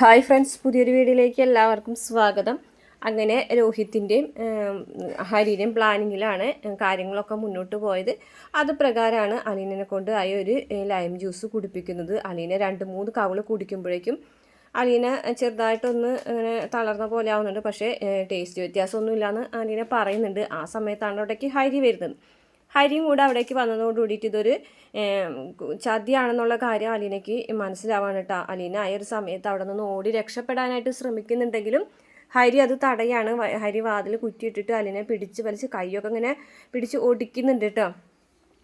Hi friends പുതിയൊരു വീഡിയോയിലേക്ക് എല്ലാവർക്കും സ്വാഗതം. അങ്ങനെ രോഹിത്തിന്റെയും ഹരിയുടെയും പ്ലാനിങ്ങിലാണ് കാര്യങ്ങളൊക്കെ മുന്നോട്ട് പോയത്. അത് പ്രകാരമാണ് അലീനനെ കൊണ്ട് ആയി ഒരു ലൈം ജ്യൂസ് കുടിപ്പിക്കുന്നത്. അലീന രണ്ട് മൂന്ന് കവൾ കുടിക്കുമ്പോഴേക്കും അലീന ചെറുതായിട്ടൊന്ന് അങ്ങനെ തളർന്ന പോലെ ആവുന്നുണ്ട്. പക്ഷേ ടേസ്റ്റ് വ്യത്യാസമൊന്നുമില്ലയെന്ന് അലീന പറയുന്നുണ്ട്. ആ സമയത്താണ് അവിടേക്ക് ഹരി വരുന്നത്. ഹരിയും കൂടെ അവിടേക്ക് വന്നതോട് കൂടിയിട്ട് ഇതൊരു ചതിയാണെന്നുള്ള കാര്യം അലീനയ്ക്ക് മനസ്സിലാവാണ് കേട്ടോ അലീന ആ ഒരു സമയത്ത് അവിടെ നിന്ന് ഓടി രക്ഷപ്പെടാനായിട്ട് ശ്രമിക്കുന്നുണ്ടെങ്കിലും ഹരി അത് തടയാണ്. ഹരി വാതിൽ കുറ്റിയിട്ടിട്ട് അലീനെ പിടിച്ച് വലിച്ച് കൈയൊക്കെ ഇങ്ങനെ പിടിച്ച് ഒടിക്കുന്നുണ്ട് കേട്ടോ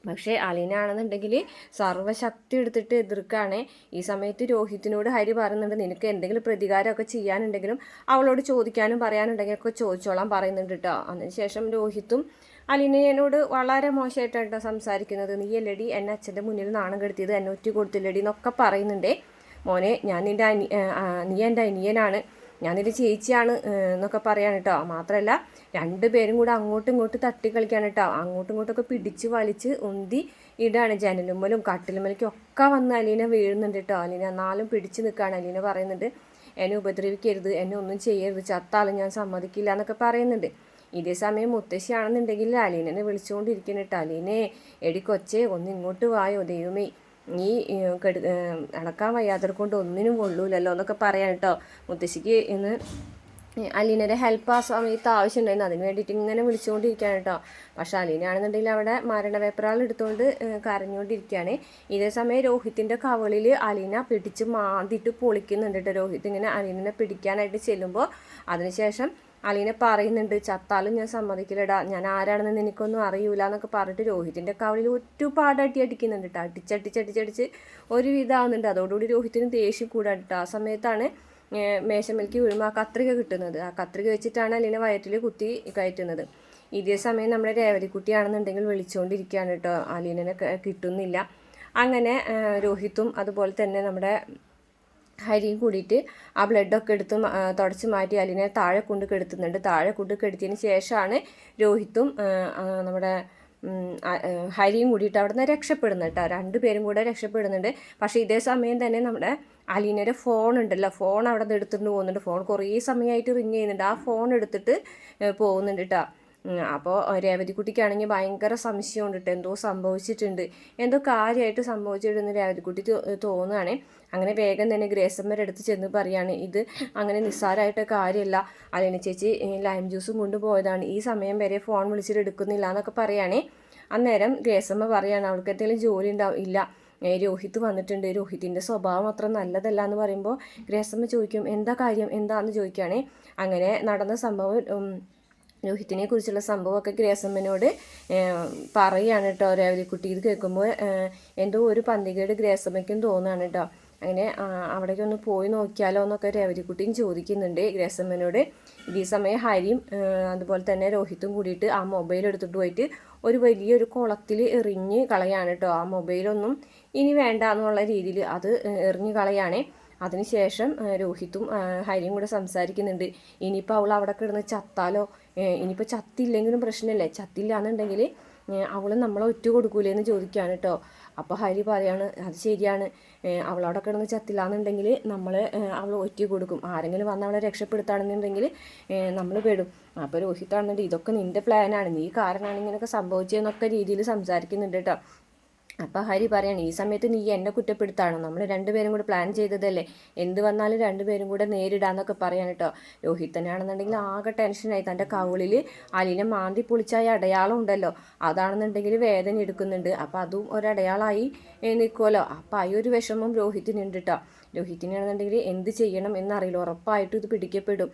പക്ഷേ അലീനാണെന്നുണ്ടെങ്കിൽ സർവശക്തി എടുത്തിട്ട് എതിർക്കാണ്. ഈ സമയത്ത് രോഹിത്തിനോട് ഹരി പറയുന്നുണ്ട് നിനക്ക് എന്തെങ്കിലും പ്രതികാരമൊക്കെ ചെയ്യാനുണ്ടെങ്കിലും അവളോട് ചോദിക്കാനും പറയാനുണ്ടെങ്കിൽ ഒക്കെ ചോദിച്ചോളാൻ പറയുന്നുണ്ട് കേട്ടോ അതിനുശേഷം രോഹിത്തും അലീനയോട് വളരെ മോശമായിട്ടാണ് കേട്ടോ സംസാരിക്കുന്നത്. നീ അല്ലടി എന്നെ അച്ഛന്റെ മുന്നിൽ നാണം കെടുത്തിയത് എന്നെ ഒറ്റ കൊടുത്തില്ലടി എന്നൊക്കെ പറയുന്നുണ്ടേ. മോനെ ഞാൻ നിന്റെ അനി നീ എന്റെ അനിയനാണ്. നിന്റെ ചേച്ചിയാണ് എന്നൊക്കെ പറയാണ് കേട്ടോ മാത്രമല്ല രണ്ടുപേരും കൂടെ അങ്ങോട്ടും ഇങ്ങോട്ടും തട്ടി കളിക്കാണ് കേട്ടോ അങ്ങോട്ടും ഇങ്ങോട്ടൊക്കെ പിടിച്ച് വലിച്ച് ഉന്തി ഇടാണ് ജനലുമ്മലും കട്ടിലുമ്മലേക്കും ഒക്കെ വന്ന് അലീന വീഴുന്നുണ്ട് കേട്ടോ അലീന എന്നാലും പിടിച്ച് നിൽക്കുകയാണ് അലീന പറയുന്നുണ്ട്. എന്നെ ഉപദ്രവിക്കരുത് എന്നെ ഒന്നും ചെയ്യരുത് ചത്താലും ഞാൻ സമ്മതിക്കില്ല എന്നൊക്കെ പറയുന്നുണ്ട്. ഇതേ സമയം മുത്തശ്ശിയാണെന്നുണ്ടെങ്കിൽ അലീനെ വിളിച്ചുകൊണ്ടിരിക്കുന്നു കേട്ടോ അലീനെ എടി കൊച്ചേ ഒന്ന് ഇങ്ങോട്ട് വായോ ദൈവമേ. നീ കെടു അടക്കാൻ വയ്യാത്തത് കൊണ്ട് ഒന്നിനും കൊള്ളൂലല്ലോ എന്നൊക്കെ പറയാം കേട്ടോ മുത്തശ്ശിക്ക് ഇന്ന് അലീനയുടെ ഹെൽപ്പ് ആ സമയത്ത് ആവശ്യമുണ്ടായിരുന്നു. അതിന് വേണ്ടിയിട്ട് ഇങ്ങനെ വിളിച്ചുകൊണ്ടിരിക്കുകയാണ് കേട്ടോ പക്ഷേ അലീനാണെന്നുണ്ടെങ്കിൽ അവിടെ മരണവേപ്പറാൾ എടുത്തുകൊണ്ട് കരഞ്ഞുകൊണ്ടിരിക്കുകയാണ്. ഇതേ സമയം രോഹിത്തിന്റെ കവളിൽ അലീന പിടിച്ച് മാന്തിയിട്ട് പൊളിക്കുന്നുണ്ട് കേട്ടോ രോഹിത് ഇങ്ങനെ അലീനെ പിടിക്കാനായിട്ട് ചെല്ലുമ്പോൾ അതിനുശേഷം അലീന പറയുന്നുണ്ട് ചത്താലും ഞാൻ സമ്മതിക്കില്ലടാ. ഞാൻ ആരാണെന്ന് നിനക്കൊന്നും അറിയൂല എന്നൊക്കെ പറഞ്ഞിട്ട് രോഹിത്തിന്റെ കവളിൽ ഒരുപാട് അടി അടിക്കുന്നുണ്ട് കേട്ടോ അടിച്ചടിച്ചടിച്ചടിച്ച് ഒരു വിധമാവുന്നുണ്ട് അതോടുകൂടി രോഹിത്തിന് ദേഷ്യം കൂടാണ് കേട്ടോ ആ സമയത്താണ് മേശമേൽക്ക് വീഴുമ്പോൾ ആ കത്രിക കിട്ടുന്നത്. ആ കത്രിക വെച്ചിട്ടാണ് അലീന വയറ്റിൽ കുത്തി കയറ്റുന്നത്. ഇതേ സമയം നമ്മുടെ രേവതിക്കുട്ടിയാണെന്നുണ്ടെങ്കിൽ വിളിച്ചുകൊണ്ടിരിക്കുകയാണ് കേട്ടോ അലീനനെ ക- കിട്ടുന്നില്ല. അങ്ങനെ രോഹിത്തും അതുപോലെ തന്നെ നമ്മുടെ ഹരിയും കൂടിയിട്ട് ആ ബ്ലഡൊക്കെ എടുത്ത് തുടച്ച് മാറ്റി അലിനെ താഴെ കൊണ്ട് കെടുത്തുന്നുണ്ട്. താഴെ കൊണ്ട് കെടുത്തിയതിന് ശേഷമാണ് രോഹിത്തും നമ്മുടെ ഹരിയും കൂടിയിട്ട് അവിടെ നിന്ന് രക്ഷപ്പെടുന്നു കേട്ടോ രണ്ടുപേരും കൂടെ രക്ഷപ്പെടുന്നുണ്ട്. പക്ഷേ ഇതേ സമയം തന്നെ നമ്മുടെ അലീനയുടെ ഫോൺ ഉണ്ടല്ലോ. ഫോൺ അവിടെ നിന്ന് എടുത്തിട്ട് പോകുന്നുണ്ട്. ഫോൺ കുറേ സമയമായിട്ട് റിങ് ചെയ്യുന്നുണ്ട്. ആ ഫോൺ എടുത്തിട്ട് പോകുന്നുണ്ട് കേട്ടോ. അപ്പോൾ രേവതിക്കുട്ടിക്കാണെങ്കിൽ ഭയങ്കര സംശയമുണ്ട് എന്തോ സംഭവിച്ചിട്ടുണ്ട്. എന്തോ കാര്യമായിട്ട് സംഭവിച്ചിട്ടുണ്ടെന്ന് രേവതിക്കുട്ടി തോന്നുകയാണ് അങ്ങനെ വേഗം തന്നെ ഗ്രേസമ്മരെ അടുത്ത് ചെന്ന് പറയാണ് ഇത് അങ്ങനെ നിസ്സാരമായിട്ട് കാര്യമല്ല അലീന ചേച്ചി ലൈം ജ്യൂസും കൊണ്ടുപോയതാണ് ഈ സമയം വരെ ഫോൺ വിളിച്ചിട്ട് എടുക്കുന്നില്ല എന്നൊക്കെ പറയുകയാണേ അന്നേരം ഗ്രേസമ്മ പറയാണ് അവൾക്ക് എന്തെങ്കിലും ജോലി ഉണ്ടാവും. ഇല്ല. രോഹിത് വന്നിട്ടുണ്ട്. രോഹിത്തിന്റെ സ്വഭാവം അത്ര നല്ലതല്ല എന്ന് പറയുമ്പോൾ ഗ്രേസമ്മ ചോദിക്കും എന്താ കാര്യം? എന്താന്ന് ചോദിക്കുകയാണേ അങ്ങനെ നടന്ന സംഭവം രോഹിത്തിനെ കുറിച്ചുള്ള സംഭവമൊക്കെ ഗ്രേസമ്മനോട് പറയുകയാണ് കേട്ടോ. രവതിക്കുട്ടി ഇത് കേൾക്കുമ്പോൾ എന്തോ ഒരു പന്തികേട് ഗ്രേസമ്മയ്ക്കും തോന്നുകയാണ് കേട്ടോ അങ്ങനെ അവിടേക്ക് ഒന്ന് പോയി നോക്കിയാലോ എന്നൊക്കെ രവതിക്കുട്ടിയും ചോദിക്കുന്നുണ്ട് ഗ്രേസമ്മനോട്. ഇതേ സമയം ഹരിയും അതുപോലെ തന്നെ രോഹിത്തും കൂടിയിട്ട് ആ മൊബൈൽ എടുത്തിട്ട് പോയിട്ട് ഒരു വലിയൊരു കുളത്തിൽ എറിഞ്ഞ് കളയാണ് കേട്ടോ ആ മൊബൈലൊന്നും ഇനി വേണ്ട എന്നുള്ള രീതിയിൽ അത് എറിഞ്ഞ് കളയാണേ. അതിനുശേഷം രോഹിത്തും ഹരിയും കൂടെ സംസാരിക്കുന്നുണ്ട്. ഇനിയിപ്പോൾ അവൾ അവിടെ കിടന്ന് ചത്താലോ? ഇനിയിപ്പോൾ ചത്തില്ലെങ്കിലും പ്രശ്നമല്ലേ? ചത്തില്ല എന്നുണ്ടെങ്കിൽ അവൾ നമ്മളെ ഒറ്റ കൊടുക്കൂലേ എന്ന് ചോദിക്കുകയാണ് കേട്ടോ അപ്പോൾ ഹരി പറയാണ് അത് ശരിയാണ്. അവളവിടെ കിടന്ന് ചത്തില്ല എന്നുണ്ടെങ്കിൽ നമ്മൾ അവൾ ഒറ്റ കൊടുക്കും ആരെങ്കിലും വന്ന് അവളെ രക്ഷപ്പെടുത്താണെന്നുണ്ടെങ്കിൽ നമ്മൾ പെടും. അപ്പോൾ രോഹിത്താണെന്നുണ്ടെങ്കിൽ ഇതൊക്കെ നിന്റെ പ്ലാനാണ് നീ കാരണമാണ് ഇങ്ങനെയൊക്കെ സംഭവിച്ചതെന്നൊക്കെ രീതിയിൽ സംസാരിക്കുന്നുണ്ട് കേട്ടോ അപ്പോൾ ഹരി പറയാണ് ഈ സമയത്ത് നീ എന്നെ കുറ്റപ്പെടുത്താണോ? നമ്മൾ രണ്ടുപേരും കൂടെ പ്ലാൻ ചെയ്തതല്ലേ? എന്ത് വന്നാലും രണ്ടുപേരും കൂടെ നേരിടാന്നൊക്കെ പറയാൻ കേട്ടോ രോഹിത്തനാണെന്നുണ്ടെങ്കിൽ ആകെ ടെൻഷനായി തന്റെ കവിളിൽ അലിനെ മാന്തി പൊളിച്ചായ അടയാളം ഉണ്ടല്ലോ. അതാണെന്നുണ്ടെങ്കിൽ വേദന എടുക്കുന്നുണ്ട്. അപ്പോൾ അതും ഒരടയാളമായി നിൽക്കുമല്ലോ അപ്പോൾ ആ ഒരു വിഷമം രോഹിത്തിനുണ്ട് കേട്ടോ രോഹിത്തിനാണെന്നുണ്ടെങ്കിൽ എന്ത് ചെയ്യണം എന്നറിയില്ല. ഉറപ്പായിട്ടും ഇത് പിടിക്കപ്പെടും.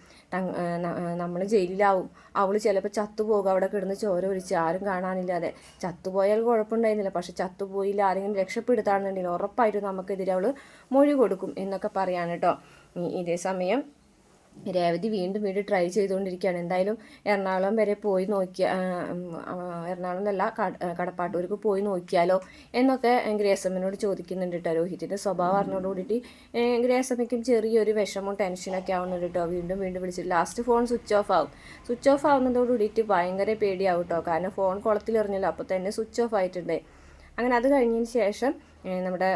നമ്മൾ ജയിലിലാവും. അവൾ ചിലപ്പോൾ ചത്തുപോകും. അവിടെ കിടന്ന് ചോര ഒഴിച്ച് ആരും കാണാനില്ലാതെ. ചത്തുപോയാൽ കുഴപ്പമുണ്ടായിരുന്നില്ല. പക്ഷെ ചത്തുപോയില്ല. ആരെങ്കിലും രക്ഷപ്പെടുത്താണെന്നുണ്ടെങ്കിൽ ഉറപ്പായിട്ടും നമുക്കെതിരെ അവൾ മൊഴി കൊടുക്കും എന്നൊക്കെ പറയാണ് കേട്ടോ ഇതേ സമയം രേവതി വീണ്ടും വീണ്ടും ട്രൈ ചെയ്തുകൊണ്ടിരിക്കുകയാണ്. എന്തായാലും എറണാകുളം വരെ പോയി നോക്കിയ എറണാകുളം എന്നല്ല കടപ്പാട്ടൂർക്ക് പോയി നോക്കിയാലോ എന്നൊക്കെ ഗ്രേസമ്മനോട് ചോദിക്കുന്നുണ്ട് കേട്ടോ രോഹിത്തിന്റെ സ്വഭാവം അറിഞ്ഞോട് കൂടിയിട്ട് ഗ്രേസമ്മയ്ക്കും ചെറിയൊരു വിഷമവും ടെൻഷനൊക്കെ ആവുന്നുണ്ട് കേട്ടോ വീണ്ടും വീണ്ടും വിളിച്ചിട്ട് ലാസ്റ്റ് ഫോൺ സ്വിച്ച് ഓഫ് ആവും. സ്വിച്ച് ഓഫ് ആവുന്നതോട് കൂടിയിട്ട് ഭയങ്കര പേടിയാവും കേട്ടോ കാരണം ഫോൺ കുളത്തിലെറിഞ്ഞല്ലോ അപ്പോൾ തന്നെ സ്വിച്ച് ഓഫ് ആയിട്ടുണ്ട്. അങ്ങനെ അത് കഴിഞ്ഞതിന് ശേഷം നമ്മുടെ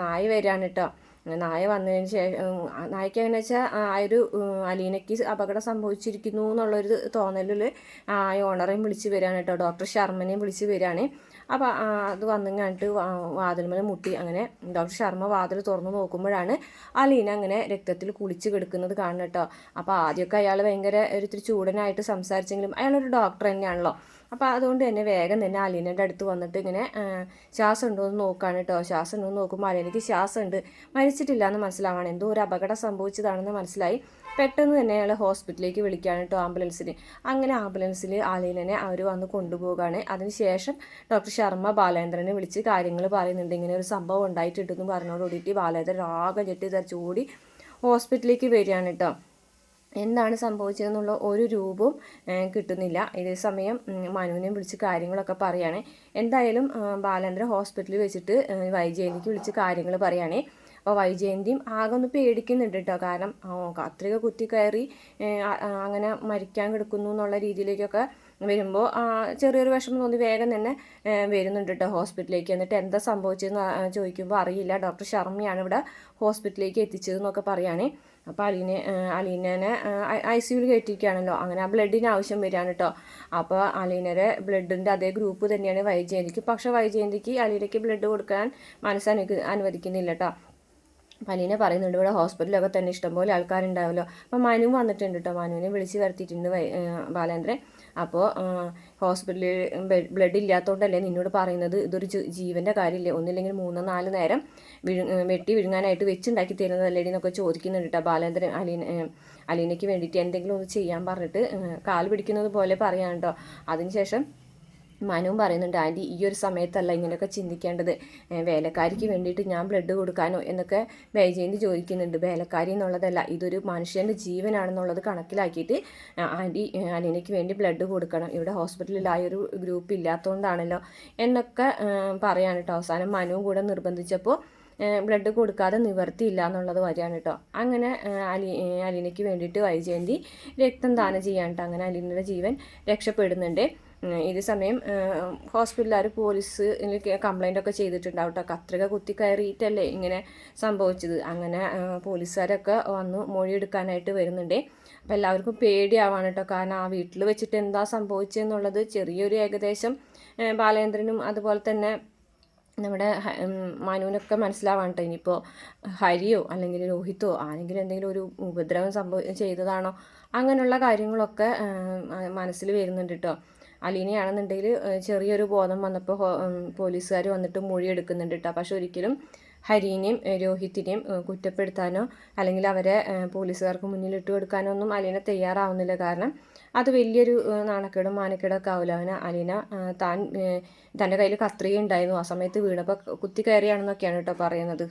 നായ വരികയാണ് കേട്ടോ നായ വന്നതിന് ശേഷം നായ്ക്ക് എങ്ങനെ വെച്ചാൽ ആ ഒരു അലീനയ്ക്ക് അപകടം സംഭവിച്ചിരിക്കുന്നു എന്നുള്ളൊരു തോന്നലിൽ ആ ഓണറേയും വിളിച്ച് വരികയാണ് കേട്ടോ. ഡോക്ടർ ശർമ്മനെയും വിളിച്ച് വരികയാണ് അപ്പോൾ അത് വന്നു കണ്ടിട്ട് വാതിൽമല മുട്ടി അങ്ങനെ ഡോക്ടർ ശർമ്മ വാതിൽ തുറന്നു നോക്കുമ്പോഴാണ് അലീന അങ്ങനെ രക്തത്തിൽ കുളിച്ച് കിടക്കുന്നത് കാണുന്നത് കേട്ടോ. അപ്പോൾ ആദ്യമൊക്കെ അയാൾ ഭയങ്കര ഒരു ഇത്തിരി ചൂടനായിട്ട് സംസാരിച്ചെങ്കിലും അയാളൊരു ഡോക്ടർ തന്നെയാണല്ലോ. അപ്പോൾ അതുകൊണ്ട് തന്നെ വേഗം തന്നെ അലീനയുടെ അടുത്ത് വന്നിട്ട് ഇങ്ങനെ ശ്വാസം ഉണ്ടോ എന്ന് നോക്കുകയാണ് കേട്ടോ ശ്വാസം ഉണ്ടോ എന്ന് നോക്കുമ്പോൾ അലീനയ്ക്ക് ശ്വാസം ഉണ്ട് മരിച്ചിട്ടില്ല എന്ന് മനസ്സിലാവാണ്. എന്തോ ഒരു അപകടം സംഭവിച്ചതാണെന്ന് മനസ്സിലായി. പെട്ടെന്ന് തന്നെ അയാൾ ഹോസ്പിറ്റലിലേക്ക് വിളിക്കുകയാണ് കേട്ടോ ആംബുലൻസിന്. അങ്ങനെ ആംബുലൻസിൽ അലീനനെ അവർ വന്ന് കൊണ്ടുപോവുകയാണ്. അതിനുശേഷം ഡോക്ടർ ശർമ്മ ബാലേന്ദ്രനെ വിളിച്ച് കാര്യങ്ങൾ പറയുന്നുണ്ട്. ഇങ്ങനെ ഒരു സംഭവം ഉണ്ടായിട്ടുണ്ടെന്ന് പറഞ്ഞോടുകൂടിയിട്ട് ബാലേന്ദ്രൻ ആകെ ചെട്ടി തെറിച്ചുകൂടി ഹോസ്പിറ്റലിലേക്ക് വരികയാണ് കേട്ടോ എന്താണ് സംഭവിച്ചതെന്നുള്ള ഒരു രൂപവും കിട്ടുന്നില്ല. ഇതേ സമയം മനുവിനെ വിളിച്ച് കാര്യങ്ങളൊക്കെ പറയുകയാണ് എന്തായാലും ബാലേന്ദ്ര ഹോസ്പിറ്റലിൽ വെച്ചിട്ട് വൈജയന്തിക്ക് വിളിച്ച് കാര്യങ്ങൾ പറയുകയാണേ അപ്പോൾ വൈജയന്തിയും ആകെ ഒന്ന് പേടിക്കുന്നുണ്ട് കേട്ടോ കാരണം കത്രിക കുത്തി കയറി അങ്ങനെ മരിക്കാൻ കിടക്കുന്നു എന്നുള്ള രീതിയിലേക്കൊക്കെ വരുമ്പോൾ ചെറിയൊരു വിഷമം തോന്നി വേഗം തന്നെ വരുന്നുണ്ട് കേട്ടോ ഹോസ്പിറ്റലിലേക്ക്. എന്നിട്ട് എന്താ സംഭവിച്ചതെന്ന് ചോദിക്കുമ്പോൾ അറിയില്ല. ഡോക്ടർ ശർമ്മയാണ് ഇവിടെ ഹോസ്പിറ്റലിലേക്ക് എത്തിച്ചതെന്നൊക്കെ പറയുകയാണേ അപ്പോൾ അലീനെ അലീനനെ ഐ സിയുയിൽ കയറ്റിയിരിക്കുകയാണല്ലോ. അങ്ങനെ ആ ബ്ലഡിന് ആവശ്യം വരികയാണ് കേട്ടോ. അപ്പോൾ അലീനയുടെ ബ്ലഡിന്റെ അതേ ഗ്രൂപ്പ് തന്നെയാണ് വൈജയന്തിക്ക്. പക്ഷേ വൈജയന്തിക്ക് അലീനയ്ക്ക് ബ്ലഡ് കൊടുക്കാൻ മനസ്സനുവദിക്കുന്നില്ല അനുവദിക്കുന്നില്ല കേട്ടോ. അപ്പം അലീന പറയുന്നുണ്ട് ഇവിടെ ഹോസ്പിറ്റലൊക്കെ തന്നെ ഇഷ്ടംപോലെ ആൾക്കാരുണ്ടാവുമല്ലോ അപ്പം മനു വന്നിട്ടുണ്ട് കേട്ടോ. മനുവിനെ വിളിച്ച് വരുത്തിയിട്ടുണ്ട് ബാലേന്ദ്രൻ. അപ്പോൾ ഹോസ്പിറ്റലിൽ ബ്ലഡ് ഇല്ലാത്തതുകൊണ്ടല്ലേ നിന്നോട് പറയുന്നത്? ഇതൊരു ജീവന്റെ കാര്യമില്ലേ ഒന്നില്ലെങ്കിൽ മൂന്നോ നാല് നേരം വെട്ടി വിഴുങ്ങാനായിട്ട് വെച്ചുണ്ടാക്കി തരുന്നതല്ലേ എന്നൊക്കെ ചോദിക്കുന്നുണ്ട് കേട്ടോ ബാലേന്ദ്രൻ അലീന അലീനയ്ക്ക് വേണ്ടിയിട്ട് എന്തെങ്കിലും ഒന്ന് ചെയ്യാൻ പറഞ്ഞിട്ട് കാൽ പിടിക്കുന്നത് പോലെ പറയാൻ കേട്ടോ അതിനുശേഷം മനുവും പറയുന്നുണ്ട് ആന്റി ഈ ഒരു സമയത്തല്ല ഇങ്ങനെയൊക്കെ ചിന്തിക്കേണ്ടത്. വേലക്കാരിക്ക് വേണ്ടിയിട്ട് ഞാൻ ബ്ലഡ് കൊടുക്കാനോ? എന്നൊക്കെ വൈജയന്തി ചോദിക്കുന്നുണ്ട്. വേലക്കാരി എന്നുള്ളതല്ല ഇതൊരു മനുഷ്യന്റെ ജീവനാണെന്നുള്ളത് കണക്കിലാക്കിയിട്ട് ആന്റി അനിയനയ്ക്ക് വേണ്ടി ബ്ലഡ് കൊടുക്കണം. ഇവിടെ ഹോസ്പിറ്റലിൽ ആ ഒരു ഗ്രൂപ്പ് ഇല്ലാത്തതുകൊണ്ടാണല്ലോ എന്നൊക്കെ പറയാണ് കേട്ടോ അവസാനം മനുവും കൂടെ നിർബന്ധിച്ചപ്പോൾ ബ്ലഡ് കൊടുക്കാതെ നിവർത്തിയില്ല എന്നുള്ളത് വരികയാണ് കേട്ടോ അങ്ങനെ അലി അലീനയ്ക്ക് വേണ്ടിയിട്ട് വൈജയന്തി രക്തം ദാനം ചെയ്യാൻ കേട്ടോ അങ്ങനെ അലീനയുടെ ജീവൻ രക്ഷപ്പെടുന്നുണ്ട്. ഇതേ സമയം ഹോസ്പിറ്റലുകാർ പോലീസ് കംപ്ലൈന്റ് ഒക്കെ ചെയ്തിട്ടുണ്ടാവും കേട്ടോ കത്രിക കുത്തി കയറിയിട്ടല്ലേ ഇങ്ങനെ സംഭവിച്ചത്. അങ്ങനെ പോലീസുകാരൊക്കെ വന്ന് മൊഴിയെടുക്കാനായിട്ട് വരുന്നുണ്ട്. അപ്പോൾ എല്ലാവർക്കും പേടിയാവാണ് കേട്ടോ കാരണം ആ വീട്ടിൽ വെച്ചിട്ട് എന്താ സംഭവിച്ചതെന്നുള്ളത് ചെറിയൊരു ഏകദേശം ബാലേന്ദ്രനും അതുപോലെ തന്നെ നമ്മുടെ മനുവിനൊക്കെ മനസ്സിലാവാണ് കേട്ടോ ഇനിയിപ്പോൾ ഹരിയോ അല്ലെങ്കിൽ രോഹിത്തോ ആരെങ്കിലും എന്തെങ്കിലും ഒരു ഉപദ്രവം സംഭവ ചെയ്തതാണോ? അങ്ങനെയുള്ള കാര്യങ്ങളൊക്കെ മനസ്സിൽ വരുന്നുണ്ട് കേട്ടോ അലീനയാണെന്നുണ്ടെങ്കിൽ ചെറിയൊരു ബോധം വന്നപ്പോൾ പോലീസുകാർ വന്നിട്ട് മൊഴി എടുക്കുന്നുണ്ട് കേട്ടോ പക്ഷെ ഒരിക്കലും ഹരിനെയും രോഹിത്തിനെയും കുറ്റപ്പെടുത്താനോ അല്ലെങ്കിൽ അവരെ പോലീസുകാർക്ക് മുന്നിൽ ഇട്ട് കൊടുക്കാനോ ഒന്നും അലീന തയ്യാറാവുന്നില്ല. കാരണം അത് വലിയൊരു നാണക്കേടും മാനക്കേടൊക്കെ ആവില്ല അവന് അലീന താൻ തന്റെ കയ്യിൽ കത്രിക ഉണ്ടായിരുന്നു. ആ സമയത്ത് വീണപ്പോൾ കുത്തി കയറിയാണെന്നൊക്കെയാണ് കേട്ടോ പറയുന്നത്.